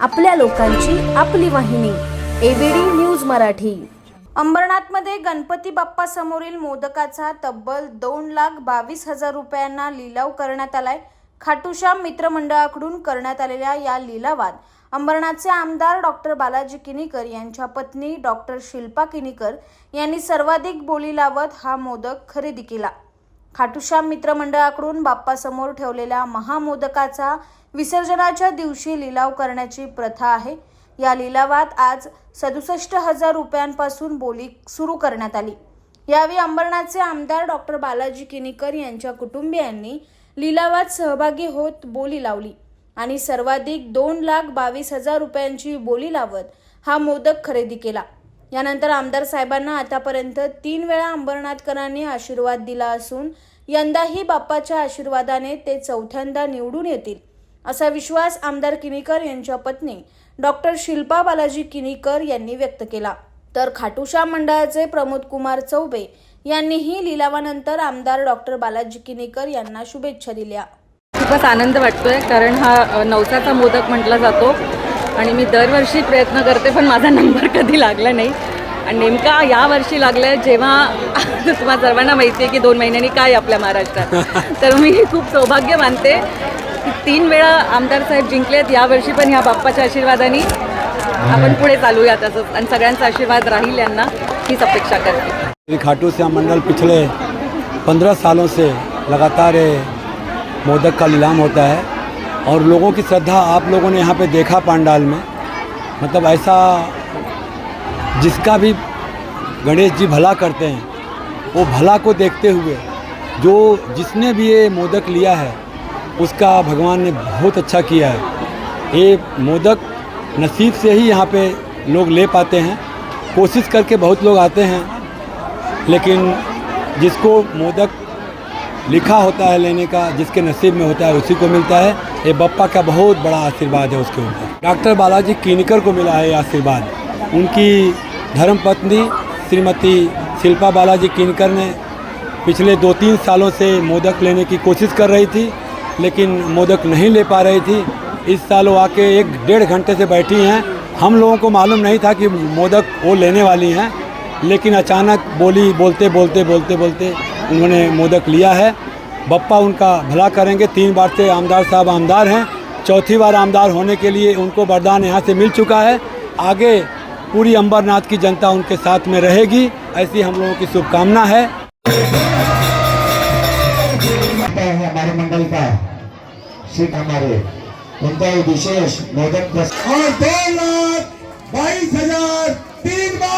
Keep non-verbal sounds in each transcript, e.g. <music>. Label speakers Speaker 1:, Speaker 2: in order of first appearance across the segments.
Speaker 1: आपल्या लोकांची आपली वाहिनी एबीडी न्यूज मराठी. अंबरनाथमध्ये गणपती बाप्पा समोरील मोदकाचा तब्बल दोन लाख बावीस हजार रुपयांना लिलाव करण्यात आलाय. खाटूश्याम मित्रमंडळाकडून करण्यात आलेल्या या लिलावात अंबरनाथचे आमदार डॉक्टर बालाजी किनीकर यांच्या पत्नी डॉक्टर शिल्पा किनीकर यांनी सर्वाधिक बोली लावत हा मोदक खरेदी केला. खाटूश्याम मित्रमंडळाकडून बाप्पासमोर ठेवलेल्या महामोदकाचा विसर्जनाच्या दिवशी लिलाव करण्याची प्रथा आहे. या लिलावात आज सदुसष्ट हजार रुपयांपासून बोली सुरू करण्यात आली. यावेळी अंबरनाथचे आमदार डॉक्टर बालाजी किनीकर यांच्या कुटुंबियांनी लिलावात सहभागी होत बोली लावली आणि सर्वाधिक दोन लाख बावीस हजार रुपयांची बोली लावत हा मोदक खरेदी केला. यानंतर आमदार साहेबांना आतापर्यंत तीन वेळा अंबरनाथकरांनी आशीर्वाद दिला असून यंदाही बाप्पाच्या आशीर्वादाने ते चौथ्यांदा निवडून येतील असा विश्वास आमदार किनीकर यांच्या पत्नी डॉक्टर शिल्पा बालाजी किनीकर यांनी व्यक्त केला. तर खाटूशा मंडळाचे प्रमोद कुमार चौबे यांनीही लिलावानंतर आमदार डॉक्टर बालाजी किनीकर यांना शुभेच्छा दिल्या.
Speaker 2: खूपच आनंद वाटतोय कारण हा नवसाचा मोदक म्हटला जातो. आणि मी दरवर्षी प्रयत्न करते पण माझा नंबर कधी लागला नाही. आणि नेमका या वर्षी लागलाय जेव्हा <laughs> तुम्हाला सर्वांना माहिती आहे की दोन महिन्यांनी काय आपल्या महाराष्ट्रात. <laughs> तर मी खूप सौभाग्य मानते की तीन वेळा आमदार साहेब जिंकलेत यावर्षी पण ह्या बाप्पाच्या आशीर्वादाने आपण पुढे चालूयात असं. आणि सगळ्यांचा आशीर्वाद राहील यांना हीच अपेक्षा करते.
Speaker 3: श्री खाटू श्याम मंडल पिछले पंद्रह सालों से लगातार मोदक का नीलाम होता है। और लोगों की श्रद्धा आप लोगों ने यहाँ पे देखा पांडाल में। मतलब ऐसा जिसका भी गणेश जी भला करते हैं, वो भला को देखते हुए जो जिसने भी ये मोदक लिया है, उसका भगवान ने बहुत अच्छा किया है। ये मोदक नसीब से ही यहाँ पे लोग ले पाते हैं। कोशिश करके बहुत लोग आते हैं, लेकिन जिसको मोदक लिखा होता है लेने का, जिसके नसीब में होता है, उसी को मिलता है। ये बप्पा का बहुत बड़ा आशीर्वाद है उसके ऊपर। डॉक्टर बालाजी किनकर को मिला है आशीर्वाद। उनकी धर्मपत्नी श्रीमती शिल्पा बालाजी किनकर ने पिछले दो तीन सालों से मोदक लेने की कोशिश कर रही थी, लेकिन मोदक नहीं ले पा रही थी। इस साल वो आके एक डेढ़ घंटे से बैठी हैं। हम लोगों को मालूम नहीं था कि मोदक वो लेने वाली हैं, लेकिन अचानक बोली, बोलते बोलते बोलते बोलते उन्होंने मोदक लिया है। बप्पा उनका भला करेंगे। तीन बार से आमदार साहब आमदार हैं। चौथी बार आमदार होने के लिए उनको वरदान यहाँ से मिल चुका है। आगे पूरी अंबरनाथ की जनता उनके साथ में रहेगी। ऐसी हम लोगों की शुभकामना है।
Speaker 4: हमारे मंडल का। सिख हमारे। उनका विशेष मोदक और दो लाख बाईस हज़ार तीन बार।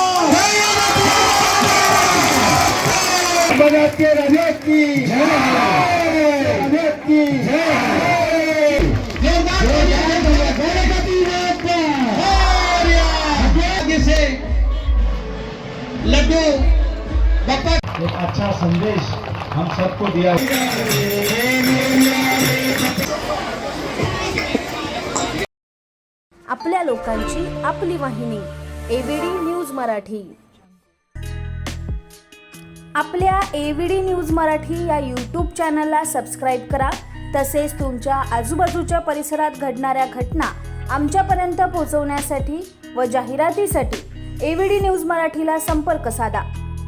Speaker 4: एक अच्छा संदेश हम सबको दिया
Speaker 1: आपल्या लोकांची आपली वाहिनी एबीडी न्यूज मराठी. आपल्या एबीडी न्यूज मराठी या यूट्यूब चॅनलला सबस्क्राईब करा. तसेच तुमच्या आजूबाजूच्या परिसरात घडणाऱ्या घटना आमच्यापर्यंत पोहोचवण्यासाठी व जाहिरातीसाठी एबीडी न्यूज मराठीला संपर्क साधा.